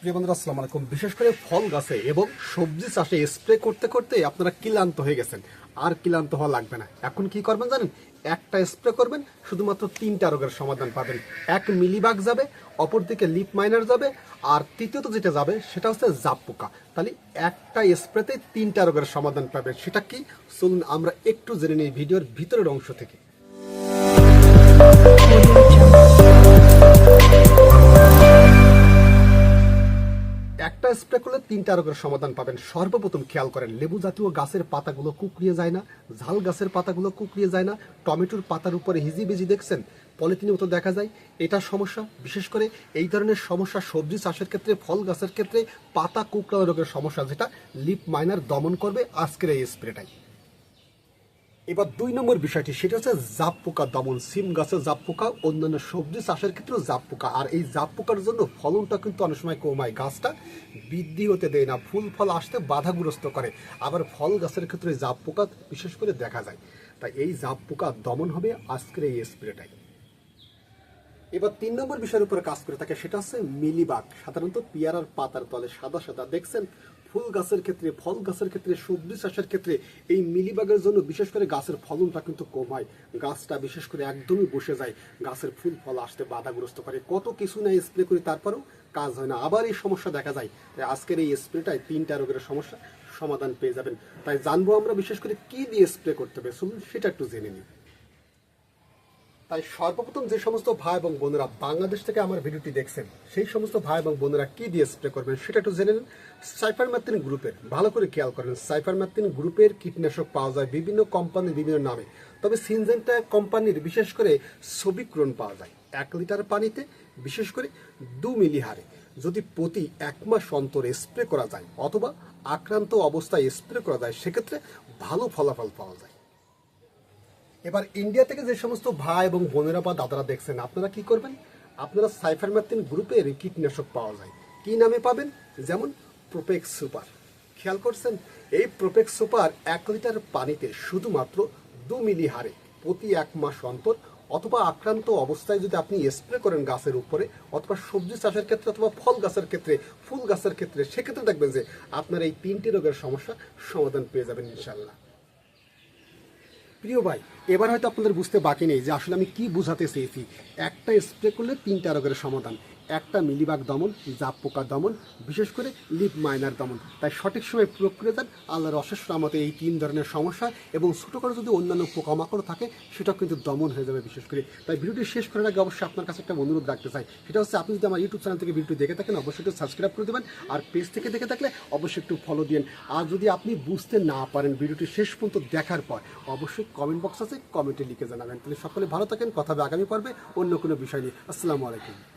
প্রিয় বন্ধুরা, আসসালামু আলাইকুম। বিশেষ করে ফল গাছে এবং সবজি চাষে স্প্রে করতে করতে আপনারা ক্লান্ত হয়ে গেছেন। আর ক্লান্ত হওয়া লাগবে না। এখন কি করবেন জানেন? একটা স্প্রে করবেন, শুধুমাত্র তিনটা রোগের সমাধান পাবেন। এক মিলিবাগ যাবে, অপরদিকে লিপ মাইনার যাবে, আর তৃতীয়ত যেটা যাবে, সেটা হচ্ছে জাপ পোকা। তাহলে একটা স্প্রেতে তিনটা রোগের সমাধান পাবেন। সেটা কি? চলুন আমরা একটু জেনে নিই ভিডিওর ভিতরের অংশ থেকে। তিনটা রোগের সমাধান পাবেন। সর্বপ্রথম খেয়াল করেন, লেবু জাতীয় গাছের পাতাগুলো কুকড়িয়ে যায় না, ঝাল গাছের পাতাগুলো কুকড়িয়ে যায় না, টমেটোর পাতার উপরে হিজি বিজি দেখছেন পলিথিনের মতো দেখা যায়, এটা সমস্যা। বিশেষ করে এই ধরনের সমস্যা সবজি চাষের ক্ষেত্রে, ফল গাছের ক্ষেত্রে পাতা কুকড়ানো রোগের সমস্যা, যেটা লিপ মাইনার দমন করবে আজকের এই স্প্রেটাই। এবার দুই নম্বর বিষয়টি, সেটা হচ্ছে জাপ পোকা দমন, সিম গাছের জাপ পোকা, অন্যান্য সবজি চাষের ক্ষেত্রেও জাপ পোকা। আর এই জাপ পোকার জন্য ফলনটা কিন্তু অনেক সময় কমায় গাছটা বৃদ্ধি হতে দেয় না, ফুল ফল আসতে বাধাগ্রস্ত করে। আবার ফল গাছের ক্ষেত্রে জাপ পোকা বিশেষ করে দেখা যায়। তাই এই জাপ পোকা দমন হবে আজকের এই স্প্রেটাই। এবার তিন নম্বর বিষয়ের উপরে কাজ করে থাকে, সেটা হচ্ছে মিলিবাগ। সাধারণত পিয়ারার পাতার তলে সাদা সাদা, দেখছেন? ফুল গাছের ক্ষেত্রে, ফল গাছের ক্ষেত্রে, সবজি চাষের ক্ষেত্রে, এই মিলিবাগের জন্য বিশেষ করে গাছের ফলনটা কিন্তু কম হয় গাছটা বিশেষ করে একদমই বসে যায়। গাছের ফুল, ফল আসতে বাধাগ্রস্ত করে। কত কিছু না স্প্রে করি তারপরেও কাজ হয় না। আবার এই সমস্যা দেখা যায়। তাই আজকের এই স্প্রেটায় তিনটা রোগের সমস্যা সমাধান পেয়ে যাবেন। তাই জানব আমরা বিশেষ করে কি দিয়ে স্প্রে করতে হবে। সেটা একটু জেনে নিই। তাই সর্বপ্রথম যে সমস্ত ভাই এবং বোনেরা বাংলাদেশ থেকে আমার ভিডিওটি দেখছেন, সেই সমস্ত ভাই এবং বোনেরা কি দিয়ে স্প্রে করবেন সেটা একটু জেনে নিন। সাইফার ম্যাথিন গ্রুপের, ভালো করে খেয়াল করেন, সাইফার ম্যাথিন গ্রুপের কীটনাশক পাওয়া যায় বিভিন্ন কোম্পানির বিভিন্ন নামে। তবে সিনজেন্টা কোম্পানির বিশেষ করে সবিক্রণ পাওয়া যায়, এক লিটার পানিতে, বিশেষ করে দু মিলি হারে। যদি প্রতি এক মাস অন্তর স্প্রে করা যায় অথবা আক্রান্ত অবস্থায় স্প্রে করা যায়, সেক্ষেত্রে ভালো ফলাফল পাওয়া যায়। এবার ইন্ডিয়া থেকে যে সমস্ত ভাই এবং বোনেরা বা দাদারা দেখছেন, আপনারা কি করবেন? আপনারা সাইফার ম্যাথিন গ্রুপের কীটনাশক পাওয়া যায়। কি নামে পাবেন? যেমন প্রোপেক্স সুপার খেয়াল করছেন? এই প্রোপেক্স সুপার এক লিটার পানিতে শুধুমাত্র দু মিলি হারে প্রতি এক মাস অন্তর অথবা আক্রান্ত অবস্থায় যদি আপনি স্প্রে করেন গাছের উপরে অথবা সবজি চাষের ক্ষেত্রে অথবা ফল গাছের ক্ষেত্রে, ফুল গাছের ক্ষেত্রে, সেক্ষেত্রে দেখবেন যে আপনার এই তিনটি রোগের সমস্যা সমাধান পেয়ে যাবেন ইনশাল্লাহ প্রিয় ভাই, এবার হয়তো আপনাদের বুঝতে বাকি নেই যে আসলে আমি কি বুঝাতে চেয়েছি। একটা স্প্রে করলে তিনটা রোগের সমাধান। একটা মিলিবাগ দমন, জাপ পোকা দমন, বিশেষ করে লিপ মাইনার দমন। তাই সঠিক সময় প্রয়োগ করে দেন আল্লাহর অশেষ রহমতে এই তিন ধরনের সমস্যা এবং ছোটো করে যদি অন্যান্য পোকামাকড় থাকে, সেটাও কিন্তু দমন হয়ে যাবে বিশেষ করে। তাই ভিডিওটি শেষ করার আগে অবশ্যই আপনার কাছে একটা অনুরোধ রাখতে চাই। সেটা হচ্ছে, আপনি যদি আমার ইউটিউব চ্যানেল থেকে ভিডিও দেখে থাকেন, অবশ্যই একটু সাবস্ক্রাইব করে দেবেন আর পেজ থেকে দেখে থাকলে অবশ্যই একটু ফলো দিন আর যদি আপনি বুঝতে না পারেন ভিডিওটি শেষ পর্যন্ত দেখার পর, অবশ্যই কমেন্ট বক্স আছে কমেন্টে লিখে জানাবেন। তাহলে সকলে ভালো থাকেন, কথা আগামী পর্বে অন্য কোনো বিষয় নিয়ে। আসসালামু আলাইকুম।